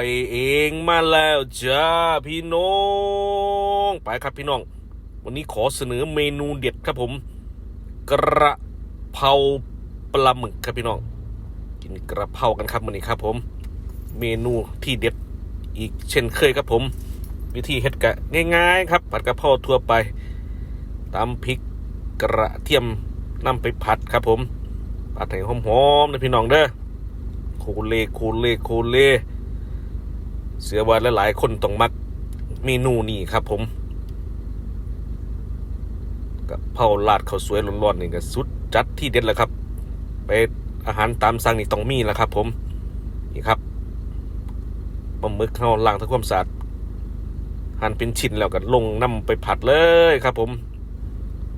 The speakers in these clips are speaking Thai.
อยเองมาแล้วจ้าพี่น้องไปครับพี่น้อง วันนี้ขอเสนอเมนูเด็ดครับผม กระเพราปลาหมึกครับพี่น้อง กินกระเพรากันครับวันนี้ครับผม เมนูที่เด็ดอีกเช่นเคยครับผม วิธีเฮ็ดกะง่าย ๆ ครับ ผัดกระเพราทั่วไปตำพริกกระเทียมนำไปผัดครับผมผัดให้หอมๆนะพี่น้องเด้อโคเลโคเลโคเล เสือว่าหลายๆคนต้องมักเมนูนี้ครับผมกะเพราลาดข้าวสวยร้อนๆนี่ก็สุดจัดที่เด็ดแล้วครับ ไปอาหารตามสั่งนี่ต้องมีแล้วครับ ผมนี่ครับปลาหมึกเข้าล้างทำความสะอาดหั่นเป็นชิ้นแล้วก็ลงน้ำไปผัดเลยครับ ผม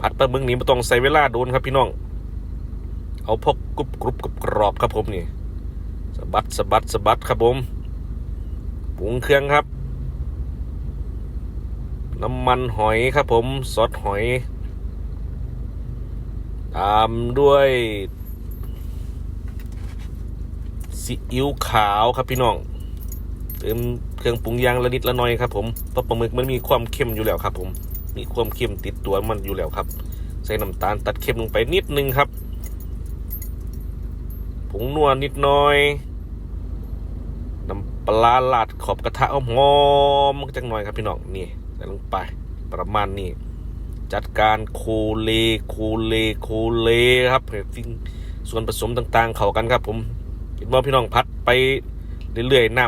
ผัดปลาหมึกนี้ไม่ต้องใส่เวลาโดนครับพี่น้อง เอาพกกรุบกรุบกรุบกรอบครับผมนี่สะบัดสะบัดสะบัดครับผม ปรุงเครื่องครับ น้ำมันหอยครับผมซอสหอย ตามด้วยซีอิ๊วขาวครับพี่น้องเติมเครื่องปรุงยางละนิดละหน่อยครับผมเพราะปลาหมึกมันมีความเค็มอยู่แล้วครับผมมีความเค็มติดตัวมันอยู่แล้วครับ ใส่น้ำตาลตัดเค็มลงไปนิดนึงครับผงนัวนิดหน่อย น้ำปลาลาดขอบกระทะหอมๆจังหน่อยครับพี่น้องนี่ใส่ลงไปประมาณนี้ จัดการโคเลโคเลโคเลครับสิ่งส่วนผสมต่างๆ เข้ากันครับผมเห็นว่าพี่น้องพัดไปเรื่อยๆน้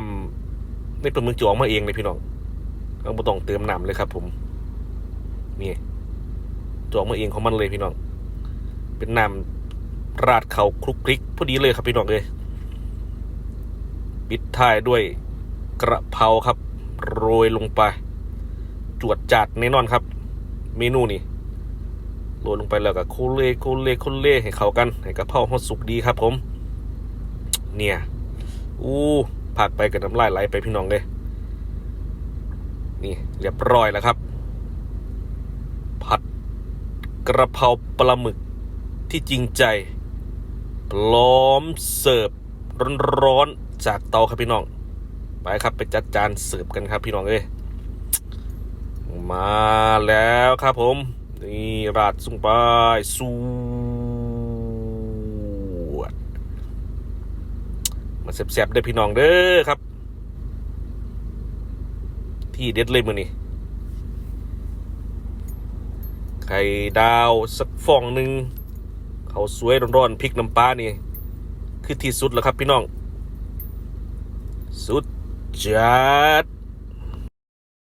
ำในปลาหมึกจะออกมาเองเลยพี่น้องเราไม่ต้องเติมน้ำเลยครับ ผมนี่จะออกมาเองของมันเลยพี่น้อง เป็นน้ำราดเขาคลุกคลิกพอดีเลยครับพี่น้องเลย ปิดท้ายด้วยกระเพราครับ โรยลงไป จวดจัดแน่นอนครับ เมนูนี่โรยลงไปแล้วก็โคเลโคเลโคเลให้เข้ากัน ให้กระเพราเขาสุกดีครับผม เนี่ยอู้ผักไปกับน้ำลายไหลไปพี่น้องเลยนี่เรียบร้อยแล้วครับ ผัดกระเพราปลาหมึกที่จริงใจ พร้อมเสิร์ฟร้อนๆ จากเตาครับพี่น้อง ไปครับไปจัดจานเสิร์ฟกันครับพี่น้องเอ้ยมาแล้วครับผม นี่ราดสุ่งไปสวดมาเสียบๆได้พี่น้องเด้อครับ ที่เด็ดเลยมือนี่ไข่ดาวสักฟองหนึ่งเขาสวยร้อนๆพริกน้ำปลานี่ คือที่สุดแล้วครับพี่น้อง สุดจัด